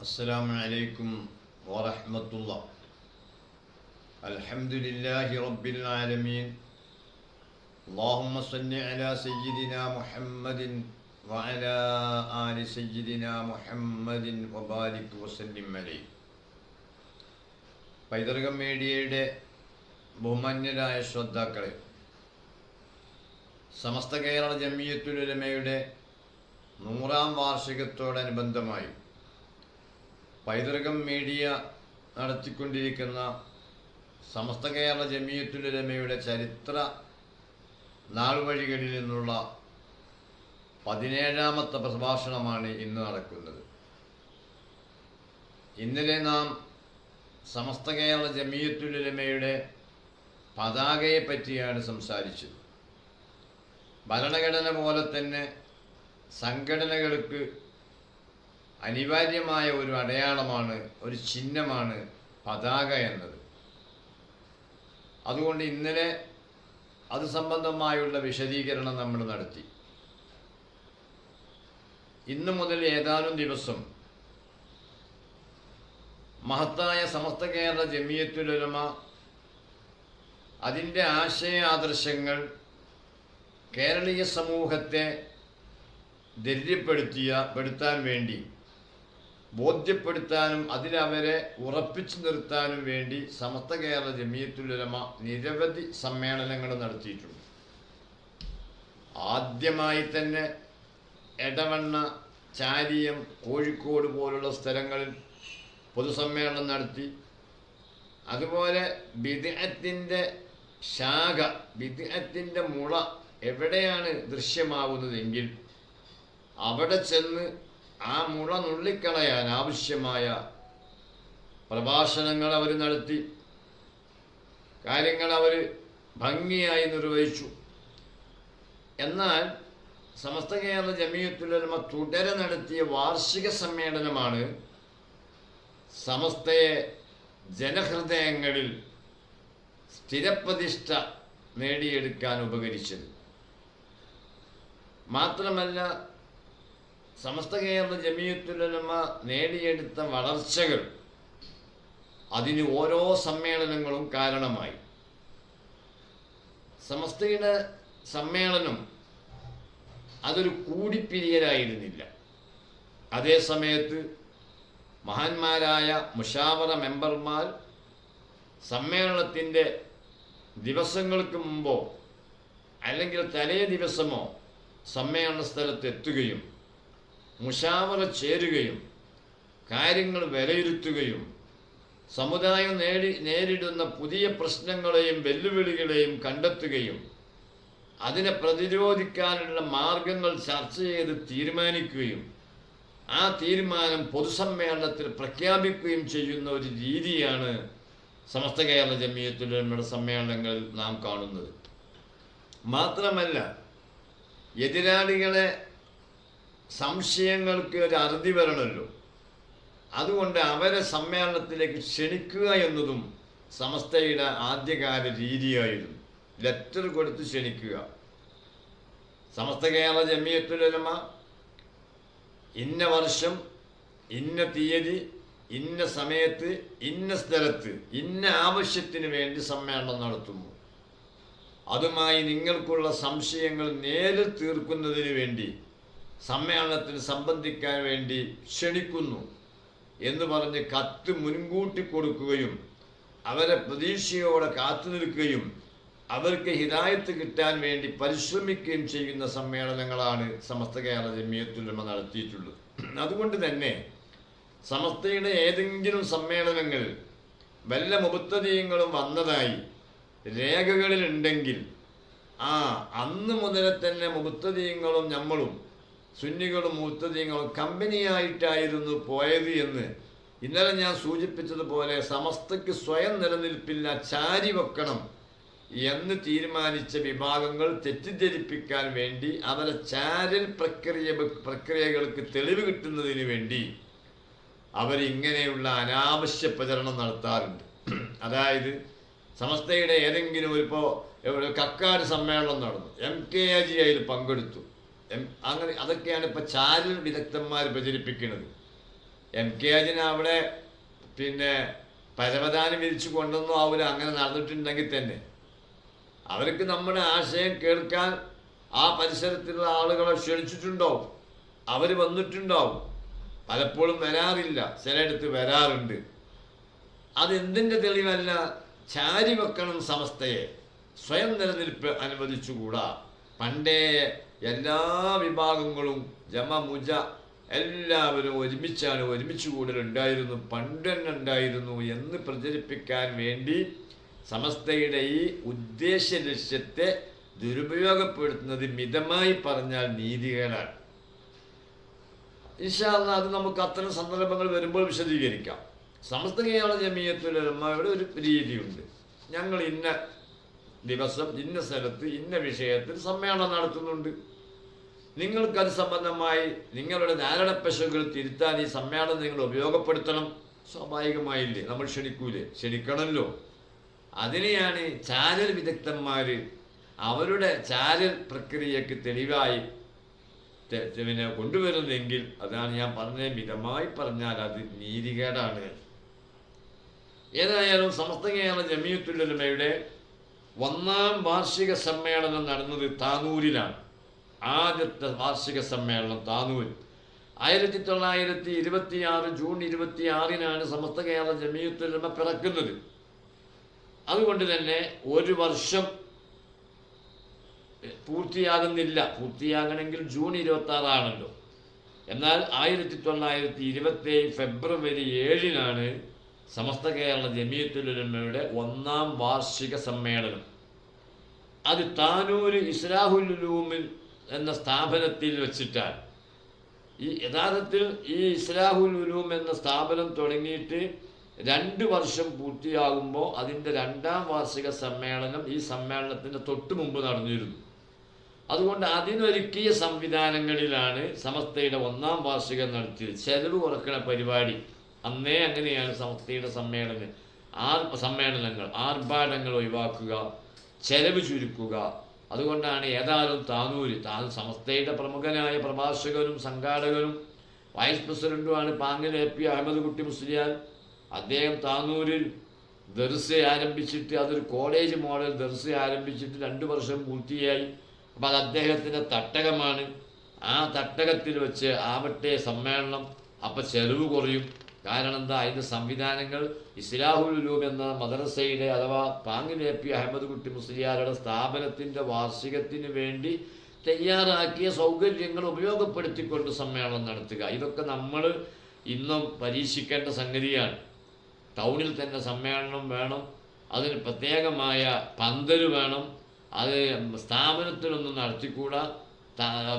السلام عليكم ورحمة الله الحمد لله رب العالمين اللهم صل على سيدنا محمد وعلى آل سيدنا محمد وبارك وسلم عليه പൈതൃകം മീഡിയയുടെ ബഹുമാന്യരായ ശ്രോതാക്കളെ സമസ്ത കേരള ജമിയത്തുലമയുടെ നൂറാം വാർഷികത്തോടനുബന്ധമായി പൈതൃകം മീഡിയ നടത്തിക്കൊണ്ടിരിക്കുന്ന സമസ്ത കേരള ജമിയത്തുലമയുടെ ചരിത്ര നാൾവഴികളിൽ നിന്നുള്ള പതിനേഴാമത്തെ പ്രഭാഷണമാണ് ഇന്ന് നടക്കുന്നത്. ഇന്നലെ നാം സമസ്ത കേരള ജമിയത്തുലമയുടെ പതാകയെ പറ്റിയാണ് സംസാരിച്ചത്. ഭരണഘടന പോലെ തന്നെ സംഘടനകൾക്ക് അനിവാര്യമായ ഒരു അടയാളമാണ് ഒരു ചിഹ്നമാണ് പതാക എന്നത്. അതുകൊണ്ട് ഇന്നലെ അത് സംബന്ധമായുള്ള വിശദീകരണം നമ്മൾ നടത്തി. ഇന്നു മുതൽ ഏതാനും ദിവസം മഹത്തായ സമസ്ത കേരള ജമിയത്തുലമ അതിന്റെ ആശയ ആദർശങ്ങൾ കേരളീയ സമൂഹത്തെ ധൈര്യപ്പെടുത്തിയ പെടുത്താൻ വേണ്ടി ബോധ്യപ്പെടുത്താനും അതിലവരെ ഉറപ്പിച്ചു നിർത്താനും വേണ്ടി സമസ്ത കേരള ജമിയത്തുലമ നിരവധി സമ്മേളനങ്ങൾ നടത്തിയിട്ടുണ്ട്. ആദ്യമായി തന്നെ എടവണ്ണ ചാരിയം കോഴിക്കോട് പോലുള്ള സ്ഥലങ്ങളിൽ പൊതുസമ്മേളനം നടത്തി. അതുപോലെ ബിദ്അത്തിന്റെ ശാഖ ബിദ്അത്തിന്റെ മുള എവിടെയാണ് ദൃശ്യമാവുന്നതെങ്കിൽ അവിടെ ചെന്ന് ആ മുള നുള്ളിക്കളയാൻ ആവശ്യമായ പ്രഭാഷണങ്ങൾ അവർ നടത്തി. കാര്യങ്ങൾ അവർ ഭംഗിയായി നിർവഹിച്ചു. എന്നാൽ സമസ്ത കേരള ജമീയത്തുലമ തുടരെ നടത്തിയ വാർഷിക സമ്മേളനമാണ് സമസ്തയെ ജനഹൃദയങ്ങളിൽ സ്ഥിരപ്രതിഷ്ഠ നേടിയെടുക്കാൻ ഉപകരിച്ചത്. മാത്രമല്ല സമസ്ത കേരള ജമീയത്തുലമ നേടിയെടുത്ത വളർച്ചകൾ അതിന് ഓരോ സമ്മേളനങ്ങളും കാരണമായി. സമസ്തയുടെ സമ്മേളനം അതൊരു കൂടിപ്പിരിയലായിരുന്നില്ല. അതേ സമയത്ത് മഹാന്മാരായ മുഷാവറ മെമ്പർമാർ സമ്മേളനത്തിന്റെ ദിവസങ്ങൾക്ക് മുമ്പോ അല്ലെങ്കിൽ തലേ ദിവസമോ സമ്മേളന സ്ഥലത്ത് എത്തുകയും മുഷാവറ ചേരുകയും കാര്യങ്ങൾ വിലയിരുത്തുകയും സമുദായം നേടി നേരിടുന്ന പുതിയ പ്രശ്നങ്ങളെയും വെല്ലുവിളികളെയും കണ്ടെത്തുകയും അതിനെ പ്രതിരോധിക്കാനുള്ള മാർഗങ്ങൾ ചർച്ച ചെയ്ത് തീരുമാനിക്കുകയും ആ തീരുമാനം പൊതുസമ്മേളനത്തിൽ പ്രഖ്യാപിക്കുകയും ചെയ്യുന്ന ഒരു രീതിയാണ് സമസ്ത കേരള ജമിയത്തുലമയുടെ സമ്മേളനങ്ങൾ നാം കാണുന്നത്. മാത്രമല്ല എതിരാളികളെ സംശയങ്ങൾക്ക് ഒരു അറുതി വരണമല്ലോ. അതുകൊണ്ട് അവരെ സമ്മേളനത്തിലേക്ക് ക്ഷണിക്കുക എന്നതും സമസ്തയുടെ ആദ്യകാല രീതിയായിരുന്നു. ലെറ്റർ കൊടുത്ത് ക്ഷണിക്കുക. സമസ്ത കേരള ജമിയത്തുലമ ഇന്ന വർഷം ഇന്ന തീയതി ഇന്ന സമയത്ത് ഇന്ന സ്ഥലത്ത് ഇന്ന ആവശ്യത്തിന് വേണ്ടി സമ്മേളനം നടത്തുന്നു. അതുമായി നിങ്ങൾക്കുള്ള സംശയങ്ങൾ നേരിൽ തീർക്കുന്നതിന് വേണ്ടി സമ്മേളനത്തിൽ സംബന്ധിക്കാൻ വേണ്ടി ക്ഷണിക്കുന്നു എന്ന് പറഞ്ഞ് കത്ത് മുൻകൂട്ടി കൊടുക്കുകയും അവരെ പ്രതീക്ഷയോടെ കാത്തു നിൽക്കുകയും അവർക്ക് ഹിതായത്ത് കിട്ടാൻ വേണ്ടി പരിശ്രമിക്കുകയും ചെയ്യുന്ന സമ്മേളനങ്ങളാണ് സമസ്ത കേരള ജമിയത്തുലമ നടത്തിയിട്ടുള്ളത്. അതുകൊണ്ട് തന്നെ സമസ്തയുടെ ഏതെങ്കിലും സമ്മേളനങ്ങളിൽ വല്ല മുപത്തതീയങ്ങളും വന്നതായി രേഖകളിലുണ്ടെങ്കിൽ ആ അന്ന് മുതലേ തന്നെ മുപത്തതീയങ്ങളും നമ്മളും സുന്നികളും മുത്തദീങ്ങളും കമ്പനിയായിട്ടായിരുന്നു പോയത് എന്ന് ഇന്നലെ ഞാൻ സൂചിപ്പിച്ചതുപോലെ സമസ്തയ്ക്ക് സ്വയം നിലനിൽപ്പില്ല ചാരി വെക്കണം എന്ന് തീരുമാനിച്ച വിഭാഗങ്ങൾ തെറ്റിദ്ധരിപ്പിക്കാൻ വേണ്ടി അവരെ ചാരൽ പ്രക്രിയ പ്രക്രിയകൾക്ക് തെളിവ് കിട്ടുന്നതിന് വേണ്ടി അവരിങ്ങനെയുള്ള അനാവശ്യ പ്രചരണം നടത്താറുണ്ട്. അതായത് സമസ്തയുടെ ഏതെങ്കിലും ഒരു ഇപ്പോൾ കക്കാട് സമ്മേളനം നടന്നു. എം കെ ജി അതിൽ പങ്കെടുത്തു. അങ്ങനെ അതൊക്കെയാണ് ഇപ്പോൾ ചാനൽ വിദഗ്ധന്മാർ പ്രചരിപ്പിക്കുന്നത്. എം കെ ആജിന് അവിടെ പിന്നെ പരവതാനം വിരിച്ചു കൊണ്ടൊന്നും ആവില്ല അങ്ങനെ നടന്നിട്ടുണ്ടെങ്കിൽ തന്നെ. അവർക്ക് നമ്മുടെ ആശയം കേൾക്കാൻ ആ പരിസരത്തിലുള്ള ആളുകളെ ക്ഷണിച്ചിട്ടുണ്ടാവും അവർ വന്നിട്ടുണ്ടാവും. പലപ്പോഴും വരാറില്ല. ചിലയിടത്ത് വരാറുണ്ട്. അതെന്തിന്റെ തെളിവല്ല? ചാരി വെക്കണം സമസ്തയെ. സ്വയം നിലനിൽപ്പ് അനുവദിച്ചുകൂടാ. പണ്ടേ എല്ലാ വിഭാഗങ്ങളും ജമ മുജ എല്ലാവരും ഒരുമിച്ചാണ് ഒരുമിച്ച് കൂടലുണ്ടായിരുന്നു പണ്ട് തന്നെ ഉണ്ടായിരുന്നു എന്ന് പ്രചരിപ്പിക്കാൻ വേണ്ടി സമസ്തയുടെ ഈ ഉദ്ദേശ ലക്ഷ്യത്തെ ദുരുപയോഗപ്പെടുത്തുന്നത് മിതമായി പറഞ്ഞാൽ നീതികേടാണ്. ഇൻഷാല്ല അത് നമുക്ക് അത്തരം സന്ദർഭങ്ങൾ വരുമ്പോൾ വിശദീകരിക്കാം. സമസ്ത കേരള ജമീയത്തുലമ്മയുടെ ഒരു രീതിയുണ്ട്. ഞങ്ങൾ ഇന്ന ദിവസം ഇന്ന സ്ഥലത്ത് ഇന്ന വിഷയത്തിൽ സമ്മേളനം നടത്തുന്നുണ്ട്. നിങ്ങൾക്കത് സംബന്ധമായി നിങ്ങളുടെ ധാരണപ്പശകൾ തിരുത്താൻ ഈ സമ്മേളനം നിങ്ങൾ ഉപയോഗപ്പെടുത്തണം. സ്വാഭാവികമായില്ലേ? നമ്മൾ ക്ഷണിക്കൂലേ? ക്ഷണിക്കണമല്ലോ അതിനെയാണ് ചാനൽ വിദഗ്ധന്മാർ അവരുടെ ചാനൽ പ്രക്രിയക്ക് തെളിവായി പിന്നെ കൊണ്ടുവരുന്നെങ്കിൽ അതാണ് ഞാൻ പറഞ്ഞ മിതമായി പറഞ്ഞാൽ അത് നീതികേടാണ്. ഏതായാലും സമസ്ത കേരള ജമിയത്തുല്ലമയുടെ ഒന്നാം വാർഷിക സമ്മേളനം നടന്നത് താനൂരിലാണ്. ആദ്യത്തെ വാർഷിക സമ്മേളനം താനൂർ ആയിരത്തി തൊള്ളായിരത്തി ഇരുപത്തി ആറ് ജൂൺ ഇരുപത്തി ആറിനാണ് സമസ്ത കേരള ജമീയത്തുലമ പിറക്കുന്നത്. അതുകൊണ്ട് തന്നെ ഒരു വർഷം പൂർത്തിയാകുന്നില്ല. പൂർത്തിയാകണമെങ്കിൽ ജൂൺ ഇരുപത്തി ആറാണല്ലോ എന്നാൽ ആയിരത്തി തൊള്ളായിരത്തി ഇരുപത്തി ഫെബ്രുവരി ഏഴിനാണ് സമസ്ത കേരള ജമീയത്തുലമയുടെ ഒന്നാം വാർഷിക സമ്മേളനം. അത് താനൂര് ഇസ്ലാഹുലുലൂമിൽ എന്ന സ്ഥാപനത്തിൽ വെച്ചിട്ടാണ്. ഈ യഥാർത്ഥത്തിൽ ഈ ഇസ്ലാഹുൽ ഉലൂം എന്ന സ്ഥാപനം തുടങ്ങിയിട്ട് രണ്ട് വർഷം പൂർത്തിയാകുമ്പോൾ അതിന്റെ രണ്ടാം വാർഷിക സമ്മേളനം ഈ സമ്മേളനത്തിന്റെ തൊട്ട് മുമ്പ് നടന്നിരുന്നു. അതുകൊണ്ട് അതിനൊരുക്കിയ സംവിധാനങ്ങളിലാണ് സമസ്തയുടെ ഒന്നാം വാർഷികം നടത്തിയത്. ചെലവ് കുറക്കണ പരിപാടി. അന്നേ അങ്ങനെയാണ് സമസ്തയുടെ സമ്മേളനം. ആർ സമ്മേളനങ്ങൾ ആർഭാടങ്ങൾ ഒഴിവാക്കുക ചെലവ് ചുരുക്കുക അതുകൊണ്ടാണ് ഏതായാലും താനൂര് താൻ സമസ്തയുടെ പ്രമുഖനായ പ്രഭാഷകനും സംഘാടകനും വൈസ് പ്രസിഡന്റുമാണ് പാങ്ങൽ എ പി അഹമ്മദ് കുട്ടി മുസ്ലിയാൻ അദ്ദേഹം താനൂരിൽ ദർസ ആരംഭിച്ചിട്ട് അതൊരു കോളേജ് മോഡൽ ദർസ ആരംഭിച്ചിട്ട് രണ്ട് വർഷം പൂർത്തിയായി. അപ്പം അത് അദ്ദേഹത്തിന്റെ തട്ടകമാണ്. ആ തട്ടകത്തിൽ വെച്ച് ആവട്ടെ സമ്മേളനം. അപ്പം ചെലവ് കുറയും. കാരണം എന്താ? അതിന്റെ സംവിധാനങ്ങൾ ഇസ്ലാഹുൽ ഉലൂം എന്ന മദ്രസയുടെ അഥവാ പാങ്ങിലെ പി അഹമ്മദ് കുട്ടി മുസ്ലിയാരുടെ സ്ഥാപനത്തിന്റെ വാർഷികത്തിന് വേണ്ടി തയ്യാറാക്കിയ സൗകര്യങ്ങൾ ഉപയോഗപ്പെടുത്തിക്കൊണ്ട് സമ്മേളനം നടത്തുക. ഇതൊക്കെ നമ്മൾ ഇന്നും പരീക്ഷിക്കേണ്ട സംഗതിയാണ്. ടൗണിൽ തന്നെ സമ്മേളനം വേണം അതിന് പ്രത്യേകമായ പന്തൽ വേണം അത് സ്ഥാപനത്തിലൊന്നും നടത്തിക്കൂടാ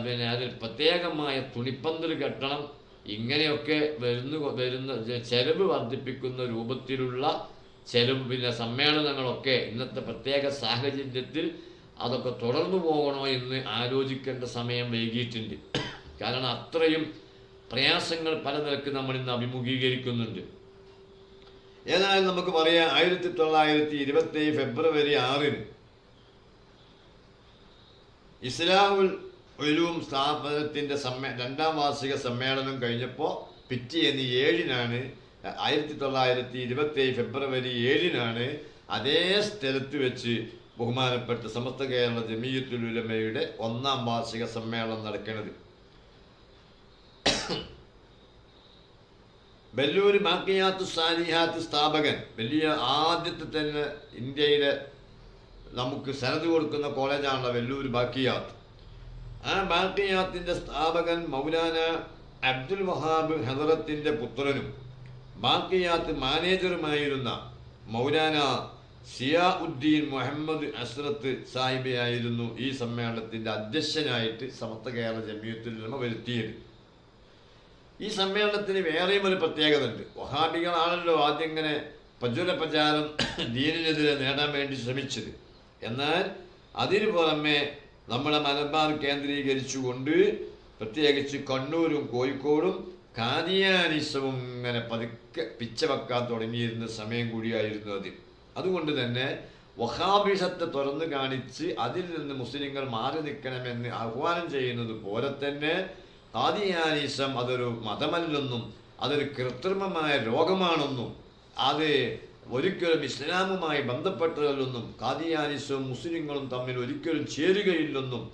പിന്നെ അതിൽ പ്രത്യേകമായ തുണിപ്പന്തൽ കെട്ടണം ഇങ്ങനെയൊക്കെ വരുന്നു വരുന്ന ചെലവ് വർദ്ധിപ്പിക്കുന്ന രൂപത്തിലുള്ള ചെലവ് പിന്നെ സമ്മേളനങ്ങളൊക്കെ ഇന്നത്തെ പ്രത്യേക സാഹചര്യത്തിൽ അതൊക്കെ തുടർന്നു പോകണോ എന്ന് ആലോചിക്കേണ്ട സമയം വൈകിയിട്ടുണ്ട്. കാരണം അത്രയും പ്രയാസങ്ങൾ പല നിലയ്ക്ക് നമ്മൾ ഇന്ന് അഭിമുഖീകരിക്കുന്നുണ്ട്. ഏതായാലും നമുക്ക് പറയാം ആയിരത്തി തൊള്ളായിരത്തി ഇരുപത്തി ഫെബ്രുവരി ആറിന് ഇസ്ലാമുൽ ഒലൂം സ്ഥാപനത്തിന്റെ സമ്മേ രണ്ടാം വാർഷിക സമ്മേളനം കഴിഞ്ഞപ്പോൾ പിറ്റേന്ന് ഏഴിനാണ് ആയിരത്തി തൊള്ളായിരത്തി ഇരുപത്തി ഫെബ്രുവരി ഏഴിനാണ് അതേ സ്ഥലത്ത് വെച്ച് ബഹുമാനപ്പെട്ട സമസ്ത കേരള ജമീയത്തുലുലമയുടെ ഒന്നാം വാർഷിക സമ്മേളനം നടക്കുന്നത് ബല്ലൂർ മാക്കിയാത്ത് സാലിഹാത്ത് സ്ഥാപകൻ വലിയ ആദ്യത്തെ തന്നെ ഇന്ത്യയിലെ നമുക്ക് സനത് കൊടുക്കുന്ന കോളേജാണല്ലോ വെല്ലൂർ ബാക്കിയാത്ത് ആ ബാക്കിയാത്തിന്റെ സ്ഥാപകൻ മൗലാന അബ്ദുൽ വഹാബ് ഹദറത്തിന്റെ പുത്രനും ബാക്കിയാത്ത് മാനേജറുമായിരുന്ന മൗലാന സിയാ ഉദ്ദീൻ മുഹമ്മദ് അസ്രത്ത് സാഹിബയായിരുന്നു ഈ സമ്മേളനത്തിന്റെ അധ്യക്ഷനായിട്ട് സമസ്ത കേരള ജമിയത്തിൽ നിന്ന് വരുത്തിയത്. ഈ സമ്മേളനത്തിന് വേറെയും ഒരു പ്രത്യേകത ഉണ്ട് വഹാബികളാണല്ലോ ആദ്യം ഇങ്ങനെ പ്രജ്വല പ്രചാരം ദീനിനെതിരെ നേടാൻ വേണ്ടി ശ്രമിച്ചത്. എന്നാൽ അതിനു പുറമെ നമ്മുടെ മലബാർ കേന്ദ്രീകരിച്ചുകൊണ്ട് പ്രത്യേകിച്ച് കണ്ണൂരും കോഴിക്കോടും കാദിയാനിസവും ഇങ്ങനെ പതുക്കെ പിച്ചവെക്കാൻ തുടങ്ങിയിരുന്ന സമയം കൂടിയായിരുന്നു അത്. അതുകൊണ്ട് തന്നെ വഹാബിഷത്തെ തുറന്നു കാണിച്ച് അതിൽ നിന്ന് മുസ്ലിങ്ങൾ മാറി നിൽക്കണമെന്ന് ആഹ്വാനം ചെയ്യുന്നത് പോലെ തന്നെ കാദിയാനിസം അതൊരു മതമല്ലെന്നും അതൊരു കൃത്രിമമായ രോഗമാണെന്നും അത് ഒരിക്കലും ഇസ്ലാമുമായി ബന്ധപ്പെട്ടതല്ലെന്നും കാദിയാനിസും മുസ്ലിങ്ങളും തമ്മിൽ ഒരിക്കലും ചേരുകയില്ലെന്നും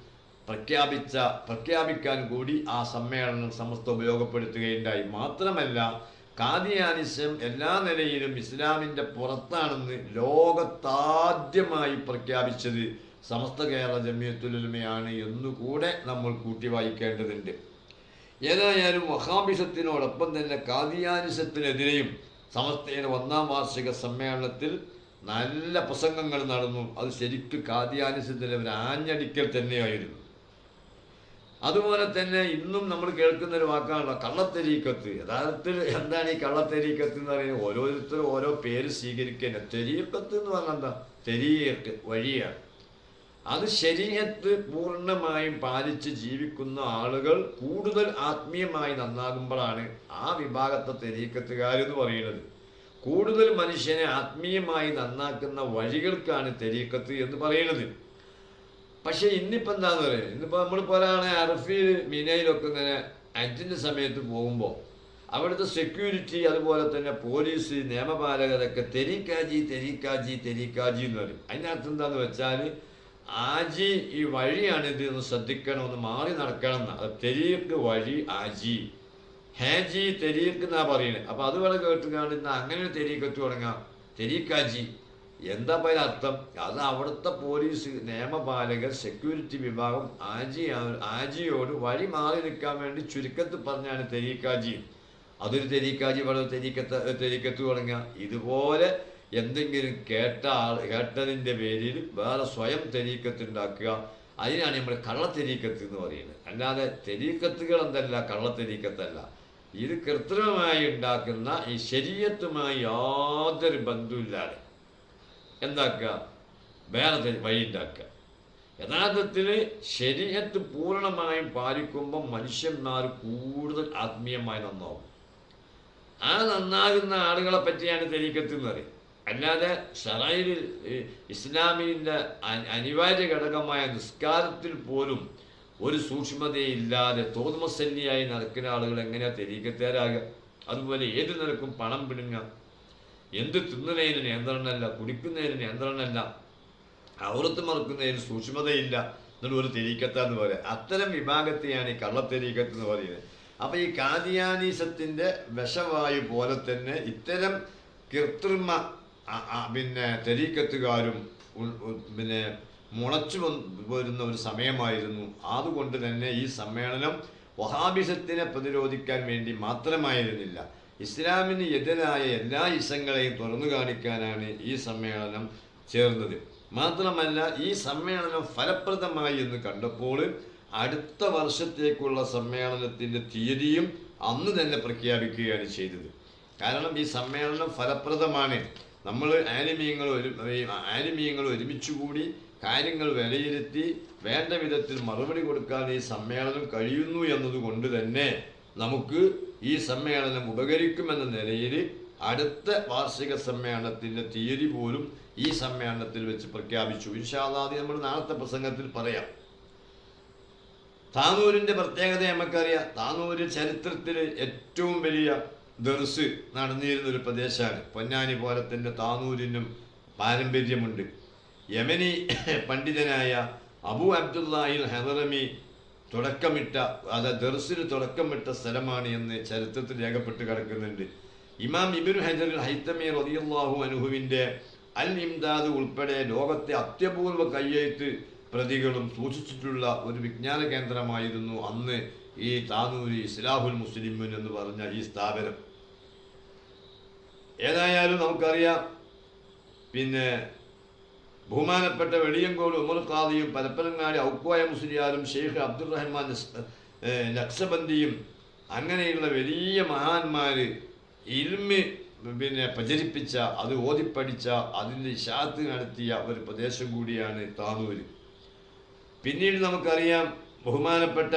പ്രഖ്യാപിച്ച പ്രഖ്യാപിക്കാൻ കൂടി ആ സമ്മേളനം സമസ്ത ഉപയോഗപ്പെടുത്തുകയുണ്ടായി. മാത്രമല്ല കാദിയാനിസം എല്ലാ നിലയിലും ഇസ്ലാമിന്റെ പുറത്താണെന്ന് ലോകത്താദ്യമായി പ്രഖ്യാപിച്ചത് സമസ്ത കേരള ജമ്യത്തുലുമയാണ് എന്നുകൂടെ നമ്മൾ കൂട്ടി വായിക്കേണ്ടതുണ്ട് ഏതായാലും വഹാബിസത്തിനോടൊപ്പം തന്നെ കാദിയാനിസത്തിനെതിരെയും സമസ്തയുടെ ഒന്നാം വാർഷിക സമ്മേളനത്തിൽ നല്ല പ്രസംഗങ്ങൾ നടന്നു. അത് ശരിക്കും കാദിയാനിസത്തിലെ ഒരു ആഞ്ഞടിക്കൽ തന്നെയായിരുന്നു. അതുപോലെ തന്നെ ഇന്നും നമ്മൾ കേൾക്കുന്ന ഒരു വാക്കാണല്ലോ കള്ളത്തെരീക്കത്ത്. യഥാർത്ഥത്തിൽ എന്താണ് ഈ കള്ളത്തെരീക്കത്ത് എന്ന് പറയുന്നത്? ഓരോരുത്തരും ഓരോ പേര് സ്വീകരിക്കുക തെരീക്കത്ത് എന്ന് പറഞ്ഞാൽ എന്താ? തെരീക്ക് വഴിയാണ്. അത് ശരീരത്ത് പൂർണമായും പാലിച്ച് ജീവിക്കുന്ന ആളുകൾ കൂടുതൽ ആത്മീയമായി നന്നാകുമ്പോഴാണ് ആ വിഭാഗത്തെ തെരീക്കത്തുകാരെന്ന് പറയുന്നത്. കൂടുതൽ മനുഷ്യനെ ആത്മീയമായി നന്നാക്കുന്ന വഴികൾക്കാണ് തെരീക്കത്ത് എന്ന് പറയുന്നത്. പക്ഷേ ഇന്നിപ്പോൾ എന്താണെന്ന് പറയുന്നത് ഇന്നിപ്പോൾ നമ്മളിപ്പോൾ ഒരാളെ അറഫി മിനയിലൊക്കെ ഇങ്ങനെ അഞ്ചിന്റെ സമയത്ത് പോകുമ്പോൾ അവിടുത്തെ സെക്യൂരിറ്റി അതുപോലെ തന്നെ പോലീസ് നിയമപാലകരൊക്കെ തെരീക്കാജി തെരീക്കാജി തെരീക്കാജി എന്ന് പറയും. അതിനകത്ത് എന്താണെന്ന് വെച്ചാൽ ആജി ഈ വഴിയാണ് ഇതിൽ ഒന്ന് ശ്രദ്ധിക്കണം ഒന്ന് മാറി നടക്കണം അത് തെരീക്ക് വഴി ആജി. ഹേജി തെരീക്ക് എന്നാ പറയുന്നത് അപ്പൊ അത് വേറെ കേട്ടുകാണ്ട് ഇന്ന് അങ്ങനെ ഒരു തെരീക്കത്ത് തുടങ്ങാം. തെരീക്കാജി എന്താ പോയ അർത്ഥം? അത് അവിടുത്തെ പോലീസ് നിയമപാലകർ സെക്യൂരിറ്റി വിഭാഗം ആജി ആജിയോട് വഴി മാറി നിൽക്കാൻ വേണ്ടി ചുരുക്കത്തിൽ പറഞ്ഞാണ് തെരീക്കാജി അതൊരു തെരീക്കാജി വളരെ തെരീക്കത്ത് തെരീക്കത്ത് തുടങ്ങുക ഇതുപോലെ എന്തെങ്കിലും കേട്ട ആൾ കേട്ടതിന്റെ പേരിൽ വേറെ സ്വയം തെരീക്കത്ത് ഉണ്ടാക്കുക അതിനാണ് നമ്മൾ കള്ളത്തെരീക്കത്ത് എന്ന് പറയുന്നത്. അല്ലാതെ തെരീക്കത്തുകൾ എന്തല്ല കള്ളത്തെരീക്കത്തല്ല. ഇത് കൃത്രിമമായി ഉണ്ടാക്കുന്ന ഈ ശരീരത്തുമായി യാതൊരു ബന്ധമില്ലാതെ എന്താക്കുക? വേറെ വഴി ഉണ്ടാക്കുക. യഥാർത്ഥത്തിൽ ശരീരത്ത് പൂർണമായും പാലിക്കുമ്പോൾ മനുഷ്യന്മാർ കൂടുതൽ ആത്മീയമായി നന്നാവും. ആ നന്നാകുന്ന ആളുകളെ പറ്റിയാണ് തെരീക്കത്ത് എന്ന് പറയും അല്ലാതെ ഷറയിൽ ഇസ്ലാമിന്റെ അനിവാര്യ ഘടകമായ നിസ്കാരത്തിൽ പോലും ഒരു സൂക്ഷ്മതയില്ലാതെ തോതുമസല്ലിയായി നടക്കുന്ന ആളുകൾ എങ്ങനെയാ തെരീക്കത്തേരാകുക? അതുപോലെ ഏത് നിലക്കും പണം പിടുങ്ങുക? എന്ത് തിന്നുന്നതിന് നിയന്ത്രണമല്ല കുടിക്കുന്നതിന് നിയന്ത്രണമല്ല ഔറത്ത് മറക്കുന്നതിന് സൂക്ഷ്മതയില്ല എന്നുള്ള ഒരു തെരീക്കത്താന്ന് പറയാം അത്തരം വിഭാഗത്തെയാണ് ഈ കള്ളത്തെരീക്കത്ത് എന്ന് പറയുന്നത്. അപ്പൊ ഈ കാദിയാനീസത്തിന്റെ വിഷവായു പോലെ തന്നെ ഇത്തരം കൃത്രിമ പിന്നെ തെരീക്കത്തുകാരും പിന്നെ മുളച്ചു വരുന്ന ഒരു സമയമായിരുന്നു. അതുകൊണ്ട് തന്നെ ഈ സമ്മേളനം വഹാബിസത്തിനെ പ്രതിരോധിക്കാൻ വേണ്ടി മാത്രമായിരുന്നില്ല. ഇസ്ലാമിന് എതിരായ എല്ലാ ഇസങ്ങളെയും തുറന്നു കാണിക്കാനാണ് ഈ സമ്മേളനം ചേർന്നത്. മാത്രമല്ല ഈ സമ്മേളനം ഫലപ്രദമായി എന്ന് കണ്ടപ്പോൾ അടുത്ത വർഷത്തേക്കുള്ള സമ്മേളനത്തിന്റെ തീയതിയും അന്ന് തന്നെ പ്രഖ്യാപിക്കുകയാണ് ചെയ്തത്. കാരണം ഈ സമ്മേളനം ഫലപ്രദമാണ്. നമ്മൾ ആനിമീയങ്ങൾ ഒരു ആനിമീയങ്ങൾ ഒരുമിച്ചുകൂടി കാര്യങ്ങൾ വിലയിരുത്തി വേണ്ട വിധത്തിൽ മറുപടി കൊടുക്കാൻ ഈ സമ്മേളനം കഴിയുന്നു എന്നതുകൊണ്ട് തന്നെ നമുക്ക് ഈ സമ്മേളനം ഉപകരിക്കുമെന്ന നിലയിൽ അടുത്ത വാർഷിക സമ്മേളനത്തിന്റെ തീയതി പോലും ഈ സമ്മേളനത്തിൽ വെച്ച് പ്രഖ്യാപിച്ചു. ഇൻഷാദാദി നമ്മൾ നാളത്തെ പ്രസംഗത്തിൽ പറയാം. താനൂരിന്റെ പ്രത്യേകത നമുക്കറിയാം. താനൂര് ചരിത്രത്തിൽ ഏറ്റവും വലിയ ദർസ് നടന്നിരുന്ന ഒരു പ്രദേശമാണ്. പൊന്നാനി പോലത്തിന്റെ താനൂരിനും പാരമ്പര്യമുണ്ട്. യമനി പണ്ഡിതനായ അബു അബ്ദുല്ലാഹിൽ ഹെദറമി തുടക്കമിട്ട അത് ദർസിന് തുടക്കമിട്ട സ്ഥലമാണ് എന്ന് ചരിത്രത്തിൽ രേഖപ്പെട്ട് കിടക്കുന്നുണ്ട്. ഇമാം ഇബിൻ ഹജറുൽ ഹൈത്തമി റളിയല്ലാഹു അനുഹുവിന്റെ അൽ ഇംദാദ് ഉൾപ്പെടെ ലോകത്തെ അത്യപൂർവ കയ്യെഴുത്ത് പ്രതികളും സൂക്ഷിച്ചിട്ടുള്ള ഒരു വിജ്ഞാന കേന്ദ്രമായിരുന്നു അന്ന് ഈ താനൂരി ഇസ്ലാഹുൽ മുസ്ലിമുൻ എന്ന് പറഞ്ഞ ഈ സ്ഥാപനം. ഏതായാലും നമുക്കറിയാം. പിന്നെ ബഹുമാനപ്പെട്ട വെളിയങ്കോട് ഉമർ ഖാദിയും പരപ്പനങ്ങാടി ഔക്കോയ മുസ്ലിയാരും ഷെയ്ഖ് അബ്ദുറഹ്മാൻ നക്സബന്ദിയും അങ്ങനെയുള്ള വലിയ മഹാന്മാർ ഇൽമി പിന്നെ പ്രചരിപ്പിച്ച അത് ഓതിപ്പടിച്ച അതിന്റെ ശാത്ത് നടത്തിയ ഒരു പ്രദേശം കൂടിയാണ് താനൂര്. പിന്നീട് നമുക്കറിയാം ബഹുമാനപ്പെട്ട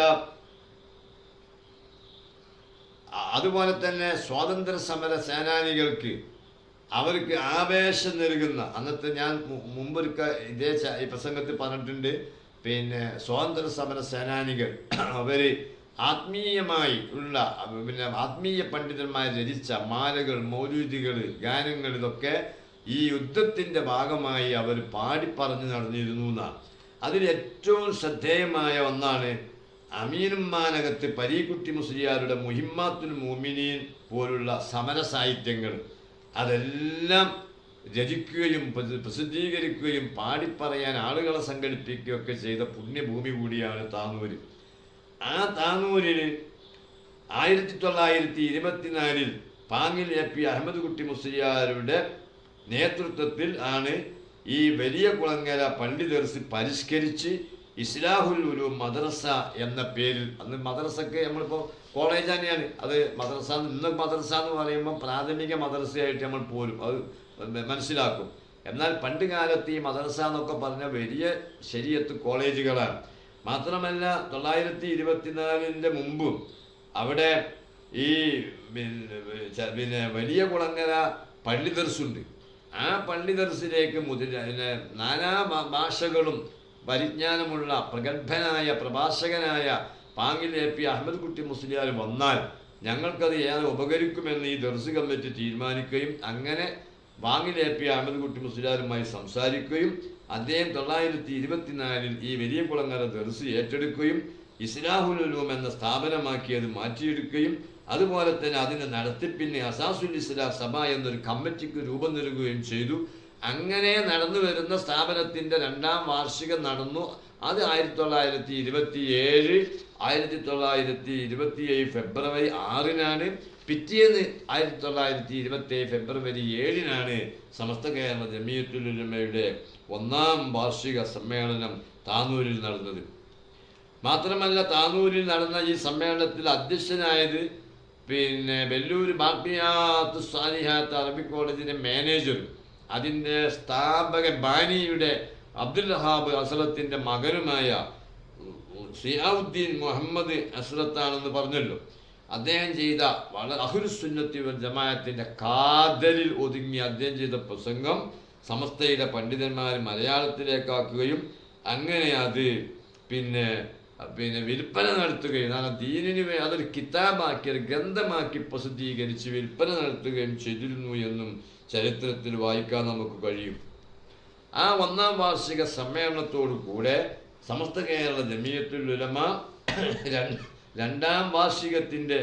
അതുപോലെ തന്നെ സ്വാതന്ത്ര്യ സമര സേനാനികൾക്ക് അവർക്ക് ആവേശം നൽകുന്ന അന്നത്തെ ഞാൻ മുമ്പൊരുക്ക ഇതേ ഈ പ്രസംഗത്തിൽ പറഞ്ഞിട്ടുണ്ട്. പിന്നെ സ്വാതന്ത്ര്യ സമര സേനാനികൾ അവർ ആത്മീയമായി ഉള്ള പിന്നെ ആത്മീയ പണ്ഡിതന്മാർ രചിച്ച മാലകൾ മൗലൂദികൾ ഗാനങ്ങൾ ഇതൊക്കെ ഈ യുദ്ധത്തിന്റെ ഭാഗമായി അവർ പാടിപ്പറഞ്ഞ് നടന്നിരുന്നു എന്നാണ്. അതിൽ ഏറ്റവും ശ്രദ്ധേയമായ ഒന്നാണ് അമീനുമാനകത്ത് പരീക്കുട്ടി മുസ്ലിയാരുടെ മുഹിമ്മാത്തുൽ മോമിനീൻ പോലുള്ള സമര സാഹിത്യങ്ങൾ അതെല്ലാം രചിക്കുകയും പ്രസി- പ്രസിദ്ധീകരിക്കുകയും പാടിപ്പറയാൻ ആളുകളെ സംഘടിപ്പിക്കുകയൊക്കെ ചെയ്ത പുണ്യഭൂമി കൂടിയാണ് താനൂര്. ആ താനൂരിൽ ആയിരത്തി തൊള്ളായിരത്തി ഇരുപത്തിനാലിൽ പാങ്ങിൽ എ പി അഹമ്മദ് കുട്ടി മുസ്ലിയാരുടെ നേതൃത്വത്തിൽ ആണ് ഈ വലിയ കുളങ്ങര പള്ളി തെറിച്ച് പരിഷ്കരിച്ച് ഇസ്ലാഹുൽ ഉലു മദ്രസ എന്ന പേരിൽ. അന്ന് മദ്രസക്ക് നമ്മളിപ്പോൾ കോളേജ് തന്നെയാണ്. അത് മദ്രസ ഇന്ന് മദ്രസ എന്ന് പറയുമ്പോൾ പ്രാഥമിക മദ്രസയായിട്ട് നമ്മൾ പോരും. അത് മനസ്സിലാക്കും. എന്നാൽ പണ്ട് കാലത്ത് ഈ മദ്രസ എന്നൊക്കെ പറഞ്ഞ വലിയ ശരിയത്ത് കോളേജുകളാണ്. മാത്രമല്ല തൊള്ളായിരത്തി ഇരുപത്തിനാലിന്റെ മുമ്പും അവിടെ ഈ പിന്നെ വലിയ കുളങ്ങര പള്ളി ദർസുണ്ട് ആ പള്ളി ദർസിലേക്ക് മുതിര പിന്നെ നാനാ ഭാഷകളും പരിജ്ഞാനമുള്ള പ്രഗത്ഭനായ പ്രഭാഷകനായ പാങ്ങിൽ എ പി. അഹമ്മദ് കുട്ടി മുസ്ലിയാർ വന്നാൽ ഞങ്ങൾക്കത് ഏറെ ഉപകരിക്കുമെന്ന് ഈ ദർസ് കമ്മിറ്റി തീരുമാനിക്കുകയും അങ്ങനെ വാങ്ങിൽ എ പി. അഹമ്മദ് കുട്ടി മുസ്ലിയാരുമായി സംസാരിക്കുകയും അദ്ദേഹം തൊള്ളായിരത്തി ഇരുപത്തിനാലിൽ ഈ വലിയ കുളങ്ങര ദർസ് ഏറ്റെടുക്കുകയും ഇസ്ലാഹുൽ ഉലൂം എന്ന സ്ഥാപനമാക്കിയത് മാറ്റിയെടുക്കുകയും അതുപോലെ തന്നെ അതിന്റെ നടത്തിപ്പിന് അസാസുൽ ഇസ്ലാ സഭ എന്നൊരു കമ്മിറ്റിക്ക് രൂപം നൽകുകയും ചെയ്തു. അങ്ങനെ നടന്നു വരുന്ന സ്ഥാപനത്തിന്റെ രണ്ടാം വാർഷികം നടന്നു. അത് ആയിരത്തി തൊള്ളായിരത്തി ഇരുപത്തി ഏഴ് ആയിരത്തി തൊള്ളായിരത്തി ഇരുപത്തി ഏഴ് ഫെബ്രുവരി ആറിനാണ്. പിറ്റേന്ന് ആയിരത്തി തൊള്ളായിരത്തി ഇരുപത്തി ഏഴ് ഫെബ്രുവരി ഏഴിനാണ് സമസ്ത കേരള ജമീയത്തുലുരമയുടെ ഒന്നാം വാർഷിക സമ്മേളനം താനൂരിൽ നടന്നത്. മാത്രമല്ല താനൂരിൽ നടന്ന ഈ സമ്മേളനത്തിൽ അധ്യക്ഷനായത് പിന്നെ വെല്ലൂർ ബാക്കിയാത്ത് സാലിഹാത്ത് അറബിക് കോളേജിന്റെ മാനേജറും അതിന്റെ സ്ഥാപക ബാനിയുടെ അബ്ദുൽ വഹാബ് അസലത്തിന്റെ മകനുമായ സിയാവുദ്ദീൻ മുഹമ്മദ് അസ്രത്താണെന്ന് പറഞ്ഞല്ലോ. അദ്ദേഹം ചെയ്ത വളരെ അഹുരുസുന്നത്തി സുന്നത്തി ജമാഅത്തിന്റെ കാതലിൽ ഒതുങ്ങി അദ്ദേഹം ചെയ്ത പ്രസംഗം സമസ്തയുടെ പണ്ഡിതന്മാർ മലയാളത്തിലേക്കാക്കുകയും അങ്ങനെ അത് പിന്നെ പിന്നെ വിൽപ്പന നടത്തുകയും ആ ദീനിന് അതൊരു കിതാബാക്കി ഒരു ഗ്രന്ഥമാക്കി പ്രസിദ്ധീകരിച്ച് വിൽപ്പന നടത്തുകയും ചെയ്തിരുന്നു എന്നും ചരിത്രത്തിൽ വായിക്കാൻ നമുക്ക് കഴിയും. ആ ഒന്നാം വാർഷിക സമ്മേളനത്തോടു കൂടെ സമസ്ത കേരള ജമിയത്തുൽ ഉലമ രണ്ടാം വാർഷികത്തിന്റെ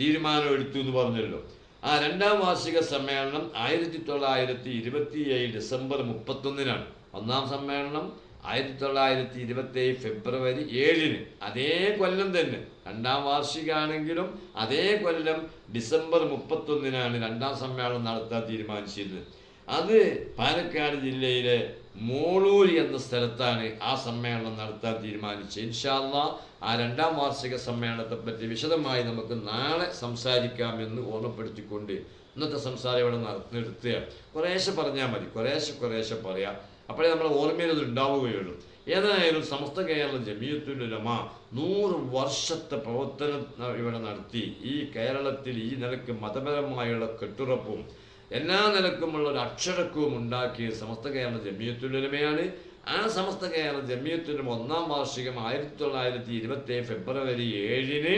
തീരുമാനം എടുത്തു എന്ന് പറഞ്ഞല്ലോ. ആ രണ്ടാം വാർഷിക സമ്മേളനം ആയിരത്തി തൊള്ളായിരത്തി ഇരുപത്തി ഏഴ് ഡിസംബർ മുപ്പത്തൊന്നിനാണ്. ഒന്നാം സമ്മേളനം ആയിരത്തി തൊള്ളായിരത്തി ഇരുപത്തി ഏഴ് ഫെബ്രുവരി ഏഴിന് അതേ കൊല്ലം തന്നെ. രണ്ടാം വാർഷികമാണെങ്കിലും അതേ കൊല്ലം ഡിസംബർ മുപ്പത്തൊന്നിനാണ് രണ്ടാം സമ്മേളനം നടത്താൻ തീരുമാനിച്ചിരുന്നത്. അത് പാലക്കാട് ജില്ലയിലെ മോളൂർ എന്ന സ്ഥലത്താണ് ആ സമ്മേളനം നടത്താൻ തീരുമാനിച്ചത്. ഇൻഷാല്ല ആ രണ്ടാം വാർഷിക സമ്മേളനത്തെ പറ്റി വിശദമായി നമുക്ക് നാളെ സംസാരിക്കാമെന്ന് ഓർമ്മപ്പെടുത്തിക്കൊണ്ട് ഇന്നത്തെ സംസാരം ഇവിടെ നിർത്തുക കുറേശ്ശെ പറഞ്ഞാൽ മതി. കുറേശ്ശെ കുറേശ്ശെ പറയാം. അപ്പോഴേ നമ്മുടെ ഓർമ്മയിൽ അത് ഉണ്ടാവുകയുള്ളൂ. ഏതായാലും സമസ്ത കേരള ജമീയത്തുലമ നൂറ് വർഷത്തെ പ്രവർത്തനം ഇവിടെ നടത്തി. ഈ കേരളത്തിൽ ഈ നിലയ്ക്ക് മതപരമായുള്ള കെട്ടുറപ്പും എല്ലാ നിലക്കുമുള്ള ഒരു അക്ഷരക്കവും ഉണ്ടാക്കിയ സമസ്ത കേരള ജമീയത്തുലമയാണ് ആ സമസ്ത കേരള ജമിയത്തുലമ ഒന്നാം വാർഷികം ആയിരത്തി തൊള്ളായിരത്തി ഇരുപത്തി ഫെബ്രുവരി ഏഴിന്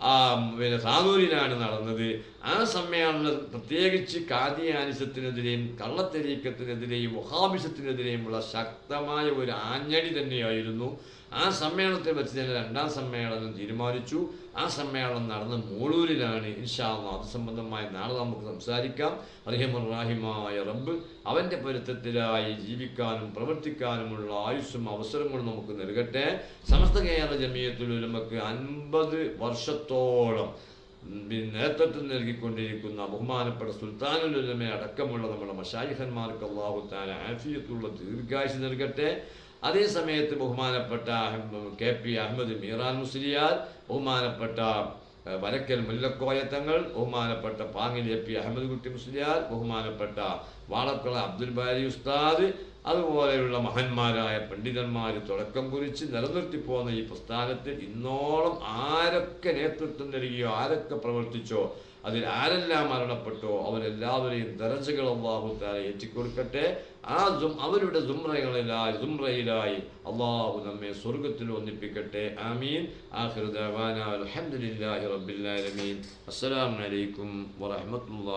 ആ പിന്നെ സാനൂരിലാണ് നടന്നത്. ആ സമ്മേളനം പ്രത്യേകിച്ച് കാദിയാനിസത്തിനെതിരെയും കള്ളത്തെരീക്കത്തിനെതിരെയും വഹാബിസത്തിനെതിരെയുമുള്ള ശക്തമായ ഒരു ആഞ്ഞടി തന്നെയായിരുന്നു. ആ സമ്മേളനത്തെ വെച്ച് തന്നെ രണ്ടാം സമ്മേളനം തീരുമാനിച്ചു. ആ സമ്മേളനം നടന്ന മൂളൂരിലാണ്. ഇൻഷാല്ല അത് സംബന്ധമായി നാളെ നമുക്ക് സംസാരിക്കാം. റഹിമുറാഹിമായ റബ്ബ് അവന്റെ പൊരുത്തത്തിലായി ജീവിക്കാനും പ്രവർത്തിക്കാനുമുള്ള ആയുസ്സും അവസരങ്ങളും നമുക്ക് നൽകട്ടെ. സമസ്ത കേരള ജമീയത്തിൽ നമുക്ക് അൻപത് വർഷത്തോളം നേതൃത്വം നൽകിക്കൊണ്ടിരിക്കുന്ന ബഹുമാനപ്പെട്ട സുൽത്താനുലുലമ അടക്കമുള്ള നമ്മുടെ മഷായിഹന്മാർക്ക് അള്ളാഹു താൻ ആഫിയത്തുള്ള ദീർഘായുസ് നൽകട്ടെ. അതേ സമയത്ത് ബഹുമാനപ്പെട്ട കെ പി അഹമ്മദ് മീറാൻ മുസ്ലിയാർ ബഹുമാനപ്പെട്ട വരക്കൽ മുല്ലക്കോയത്തങ്ങൾ ബഹുമാനപ്പെട്ട പാങ്ങിൽ എ പി അഹമ്മദ് കുട്ടി മുസ്ലിയാർ ബഹുമാനപ്പെട്ട വാളക്കുള അബ്ദുൽ ബാരി ഉസ്താദ് അതുപോലെയുള്ള മഹന്മാരായ പണ്ഡിതന്മാർ തുടക്കം കുറിച്ച് നിലനിർത്തി പോകുന്ന ഈ പ്രസ്ഥാനത്തിൽ ഇന്നോളം ആരൊക്കെ നേതൃത്വം നൽകിയോ ആരൊക്കെ പ്രവർത്തിച്ചോ അതിൽ ആരെല്ലാം മരണപ്പെട്ടോ അവരെല്ലാവരെയും ദരജകൾ അള്ളാഹു താല ഏറ്റിക്കൊടുക്കട്ടെ. ആ അവരുടെ ജുംറകളിലായി ജുംറയിലായി അള്ളാഹു നമ്മെ സ്വർഗത്തിൽ ഒന്നിപ്പിക്കട്ടെ ആമീൻ. ആഖിർ ദഅവാന അൽഹംദുലില്ലാഹി റബ്ബിൽ ആലമീൻ. അസ്സലാമു അലൈക്കും വറഹ്മത്തുള്ളാഹി